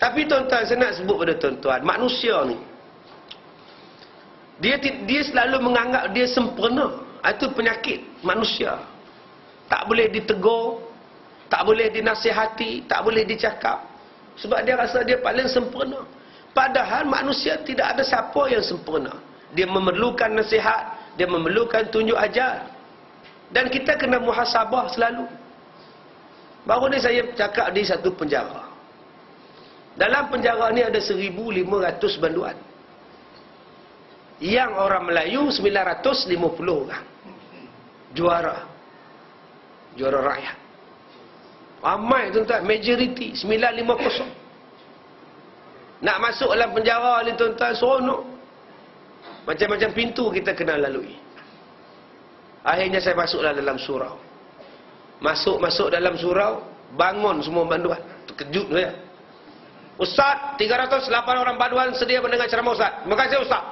Tapi tuan-tuan, saya nak sebut pada tuan-tuan, manusia ni, dia dia selalu menganggap dia sempurna. Itu penyakit manusia. Tak boleh ditegur, tak boleh dinasihati, tak boleh dicakap. Sebab dia rasa dia paling sempurna. Padahal manusia tidak ada siapa yang sempurna. Dia memerlukan nasihat, dia memerlukan tunjuk ajar. Dan kita kena muhasabah selalu. Baru ni saya cakap di satu penjara. Dalam penjara ni ada 1,500 banduan. Yang orang Melayu 950 orang. Juara. Juara rakyat. Ramai tuan-tuan, majoriti 950. Nak masuk dalam penjara ni tuan-tuan seronok. Macam-macam pintu kita kena lalui. Akhirnya saya masuklah dalam surau. Masuk-masuk dalam surau, bangun semua banduan. Terkejut saya. Ustaz, 308 orang banduan sedia mendengar ceramah Ustaz. Terima kasih Ustaz.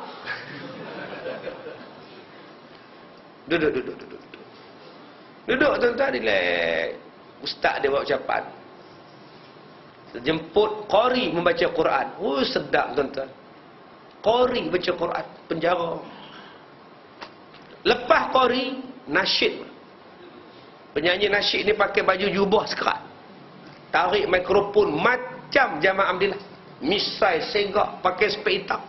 Duduk, duduk, duduk. Duduk tuan-tuan, relax. Ustaz dia buat ucapan. Jemput Qori membaca Quran. Oh sedap tuan-tuan. Qori baca Quran. Penjara. Lepas Qori, nasyid. Penyanyi nasyid ni pakai baju jubah sekerat. Tarik mikrofon macam jamaah Abdillah. Misai, segak, pakai spek hitam.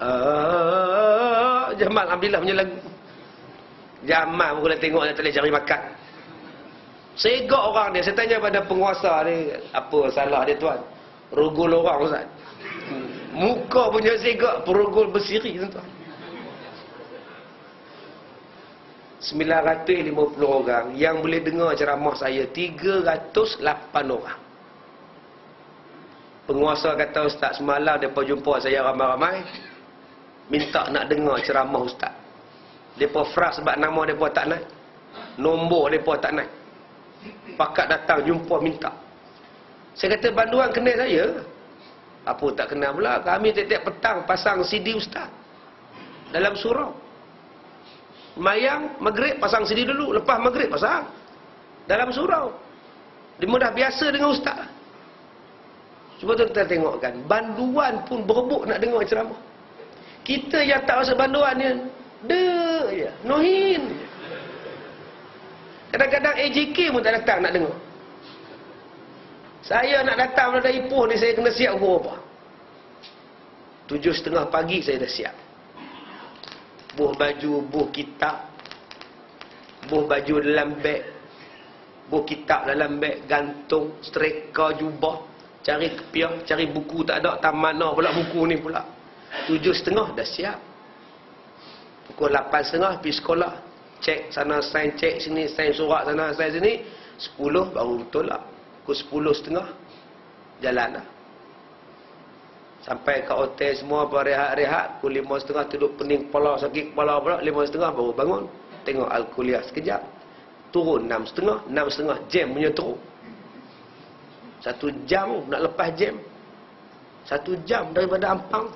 Uh, Jamal Abdillah punya lagu. Jamal pun tengok dia tak boleh cari makan. Segak orang dia. Saya tanya pada penguasa ni, apa salah dia tuan? Rugul orang Ustaz. Muka punya segak, perugul bersiri tuan. 950 orang yang boleh dengar ceramah saya 308 orang. Penguasa kata Ustaz semalam depa jumpa saya ramai-ramai minta nak dengar ceramah Ustaz. Depa frust sebab nama depa tak naik. Nombor depa tak naik. Pakat datang jumpa minta. Saya kata banduan kenal saya. Apa tak kenal pula. Kami tiap-tiap petang pasang CD Ustaz. Dalam surau. Mayang, maghrib pasang CD dulu. Lepas maghrib pasang. Dalam surau. Dia mudah biasa dengan Ustaz. Cuba tuan-tuan tengok kan. Banduan pun berebut nak dengar ceramah. Kita yang tak rasa banduan ni. Dek je. Nohin je. Kadang-kadang AJK pun tak datang nak dengar. Saya nak datang pada Ipoh ni saya kena siap pukul apa? Tujuh setengah pagi saya dah siap. Buh baju, buh kitab. Buh baju dalam beg. Buh kitab dalam beg. Gantung, streka, jubah. Cari kepiah, cari buku. Tak ada. Tak mana pula buku ni pula. Tujuh setengah dah siap. Pukul lapan setengah pergi sekolah. Cek sana sign cek sini sign surat sana sign sini. 10 baru lah. Pukul 10 setengah jalan lah. Sampai ke hotel semua berehat-rehat pukul 5 setengah duduk pening kepala sakit kepala pula. 5 setengah baru bangun. Tengok al-kuliah sekejap. Turun 6 setengah 6 setengah jam punya turun satu jam nak lepas jam. Satu jam daripada Ampang.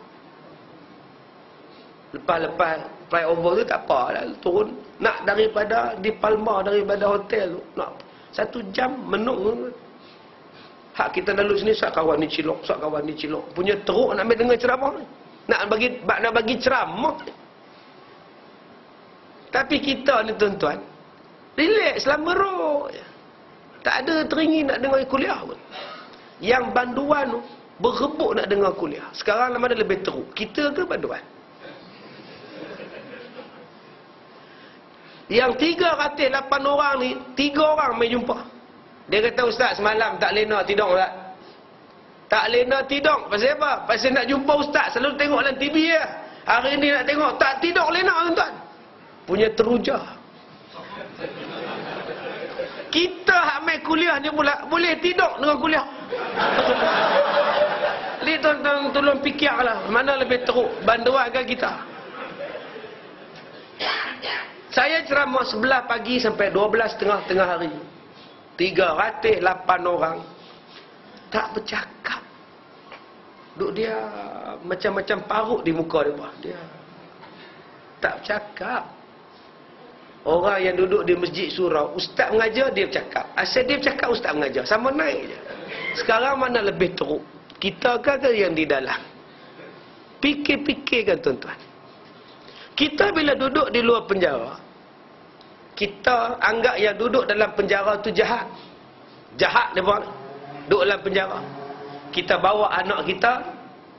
Lepas-lepas flyover tu tak apa lah turun. Nak daripada di Palma daripada hotel tu nak satu jam menung. Hak kita lalu sini sak kawan ni cilok sak kawan ni cilok. Punya teruk nak ambil dengar ceramah nak bagi nak bagi ceramah. Tapi kita ni tuan-tuan relax selama roh tak ada teringin nak dengar kuliah pun yang banduan tu berebut nak dengar kuliah sekarang mana lebih teruk kita ke banduan Yang tiga ratus lapan orang ni, tiga orang main jumpa. Dia kata, Ustaz, semalam tak lena tidur, Ustaz. Tak lena tidur. Pasal apa? Pasal nak jumpa Ustaz. Selalu tengok dalam TV ya. Hari ni nak tengok, tak tidur lena, tuan. Punya teruja. Kita ambil kuliah ni pula, boleh tidur dengan kuliah. Ni tuan-tuan tolong fikirlah. Mana lebih teruk, banduan ke kita? Saya ceramah sebelah pagi sampai 12 tengah tengah hari. 308 orang. Tak bercakap. Duk dia macam-macam parut di muka dia. Dia tak bercakap. Orang yang duduk di masjid surau, ustaz mengajar dia bercakap. Asal dia bercakap ustaz mengajar. Sama naik je. Sekarang mana lebih teruk? Kita ke yang di dalam? Fikir-fikirkan tuan-tuan. Kita bila duduk di luar penjara, kita anggap yang duduk dalam penjara tu jahat. Jahat dia buat. Duduk dalam penjara. Kita bawa anak kita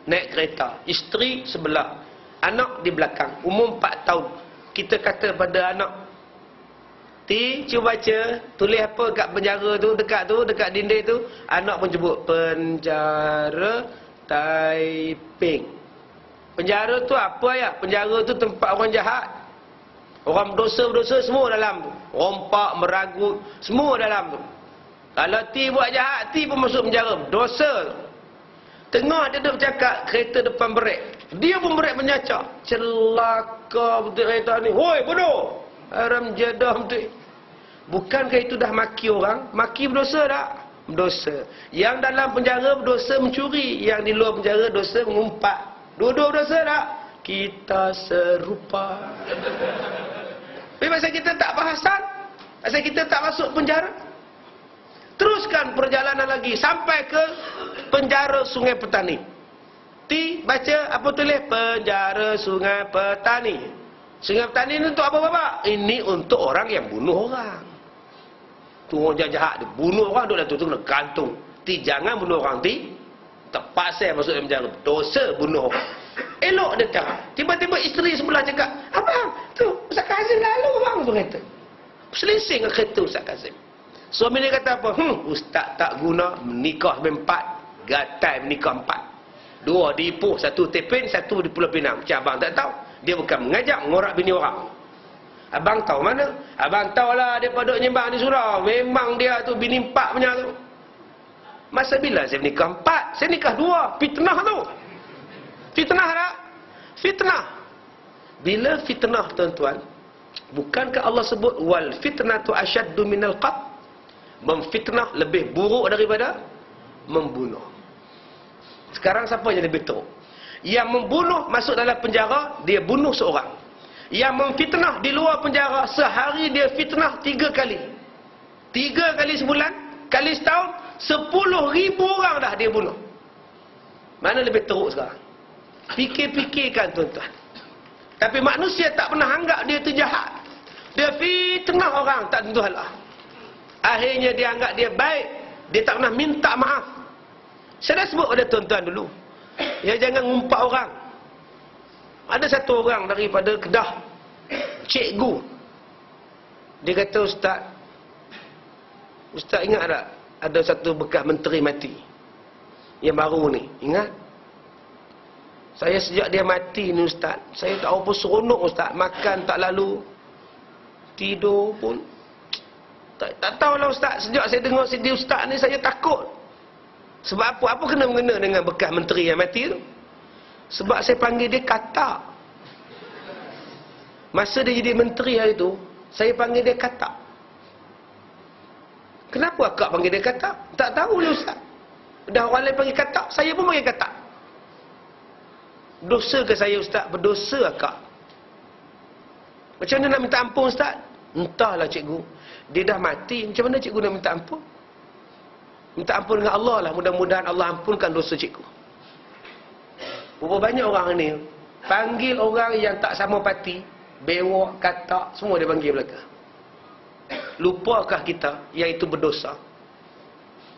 naik kereta. Isteri sebelah. Anak di belakang. Umur 4 tahun. Kita kata pada anak, Ti, cuba baca. Tulis apa kat penjara tu, dekat tu, dekat dinding tu. Anak pun sebut, penjara Taiping. Penjara tu apa ya? Penjara tu tempat orang jahat. Orang berdosa-berdosa semua dalam tu. Rompak, meragut, semua dalam tu. Kalau Ti buat jahat, Ti pun masuk penjara. Dosa tu. Tengah dia duduk cakap kereta depan berek. Dia pun berek menyacak. Celaka betul kereta ni. Hoi, bodoh. Haram jadah betul. Bukankah itu dah maki orang? Maki berdosa tak? Berdosa. Yang dalam penjara berdosa mencuri. Yang di luar penjara dosa mengumpat. Dua-dua berdosa tak? Kita serupa. Tapi masa kita tak bahasan? Masa kita tak masuk penjara? Teruskan perjalanan lagi sampai ke penjara Sungai Petani. Ti baca apa tulis penjara Sungai Petani. Sungai Petani ini untuk apa bapak? Ini untuk orang yang bunuh orang. Tu orang jahat dia bunuh orang duduk dalam tu kena gantung. Ti jangan bunuh orang ti. Terpaksa masuk dalam penjara. Dosa bunuh orang. Elok dia cakap. Tiba-tiba isteri sebelah cakap, "Abang, tu Ustaz Kazim lalu bang tu kata." Selisih dengan kereta Ustaz Kazim. Suami dia kata apa? Hmm, ustaz tak guna menikah empat. Gatai menikah empat. Dua di Ipoh, satu Tepin, satu di Pulau Pinang. Macam abang tak tahu. Dia bukan mengajak mengorak bini orang. Abang tahu mana? Abang tahu lah dia pada nyembang di surau. Memang dia tu bini empat punya tu. Masa bila saya menikah empat? Saya nikah dua. Fitnah tu. Fitnah tak? Fitnah. Bila fitnah tuan-tuan, bukankah Allah sebut wal fitnatu asyaddu minal qat? memfitnah lebih buruk daripada membunuh. Sekarang siapa yang lebih teruk? Yang membunuh masuk dalam penjara, dia bunuh seorang. Yang memfitnah di luar penjara, sehari dia fitnah tiga kali. Tiga kali sebulan, kali setahun, sepuluh ribu orang dah dia bunuh. Mana lebih teruk sekarang? Fikir-fikirkan tuan-tuan. Tapi manusia tak pernah anggap dia tu jahat. Dia fitnah orang, tak tentu halah. Akhirnya dia anggap dia baik. Dia tak pernah minta maaf. Saya dah sebut pada tuan-tuan dulu. Ya jangan ngumpat orang. Ada satu orang daripada Kedah. Cikgu. Dia kata Ustaz. Ustaz ingat tak? Ada satu bekas menteri mati. Yang baru ni. Ingat? Saya sejak dia mati ni Ustaz. Saya tak apa seronok Ustaz. Makan tak lalu. Tidur pun tak, tak tahulah ustaz, sejak saya dengar CD ustaz ni saya takut. Sebab apa? Apa kena mengena dengan bekas menteri yang mati tu? Sebab saya panggil dia kata. Masa dia jadi menteri hari tu, saya panggil dia kata. Kenapa akak panggil dia kata? Tak tahu lah ustaz. Dah orang lain panggil kata, saya pun panggil kata. Dosa ke saya ustaz? Berdosa akak. Macam mana nak minta ampun ustaz? Entahlah cikgu. Dia dah mati, macam mana cikgu nak minta ampun? Minta ampun dengan Allah lah. Mudah-mudahan Allah ampunkan dosa cikgu. Berapa banyak orang ni, panggil orang yang tak sama parti, bewak, katak, semua dia panggil belakang. Lupakah kita yang itu berdosa?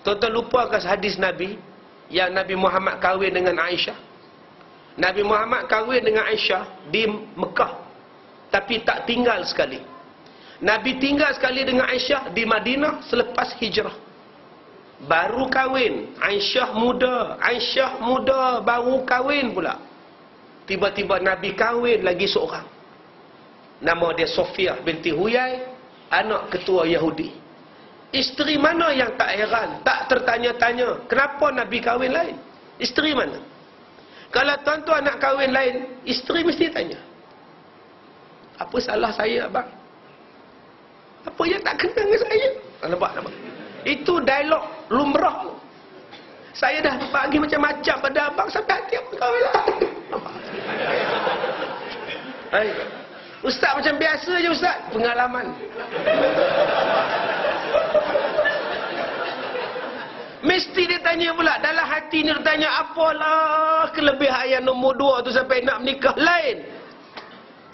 Tuan-tuan lupakah hadis Nabi yang Nabi Muhammad kahwin dengan Aisyah? Nabi Muhammad kahwin dengan Aisyah di Mekah. Tapi tak tinggal sekali. Nabi tinggal sekali dengan Aisyah di Madinah selepas hijrah. Baru kahwin. Aisyah muda. Aisyah muda baru kahwin pula. Tiba-tiba Nabi kahwin lagi seorang. Nama dia Sofia binti Huyai. Anak ketua Yahudi. Isteri mana yang tak heran? Tak tertanya-tanya. Kenapa Nabi kahwin lain? Isteri mana? Kalau tuan-tuan nak kahwin lain, isteri mesti tanya. Apa salah saya abang? Apa yang tak kena dengan saya? Nampak, nampak. Itu dialog lumrah. Saya dah bagi macam-macam pada abang sampai hati apa kau. Nampak. Hai. Ustaz macam biasa je ustaz. Pengalaman. Mesti dia tanya pula. Dalam hati ni dia tanya, apalah kelebihan yang nombor dua tu sampai nak menikah lain.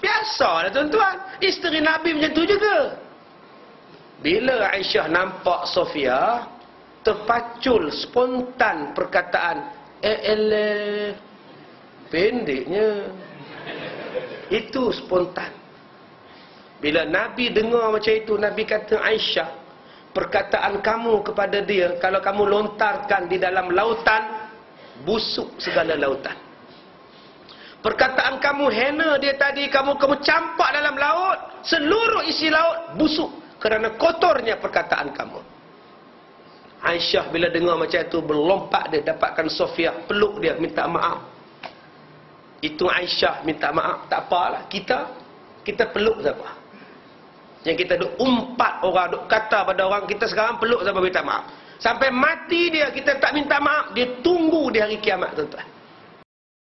Biasalah tuan-tuan. Isteri Nabi macam tu juga. Bila Aisyah nampak Sofia, terpacul spontan perkataan, eh eleh, pendeknya. Itu spontan. Bila Nabi dengar macam itu, Nabi kata Aisyah, perkataan kamu kepada dia kalau kamu lontarkan di dalam lautan busuk segala lautan perkataan kamu hena dia tadi kamu kamu campak dalam laut seluruh isi laut busuk kerana kotornya perkataan kamu. Aisyah bila dengar macam itu berlompat dia dapatkan Sofia peluk dia minta maaf. Itu Aisyah minta maaf. Tak apalah kita kita peluk siapa? Yang kita duk umpat orang, duk kata pada orang, kita sekarang peluk sama minta maaf. Sampai mati dia, kita tak minta maaf, dia tunggu di hari kiamat tuan-tuan.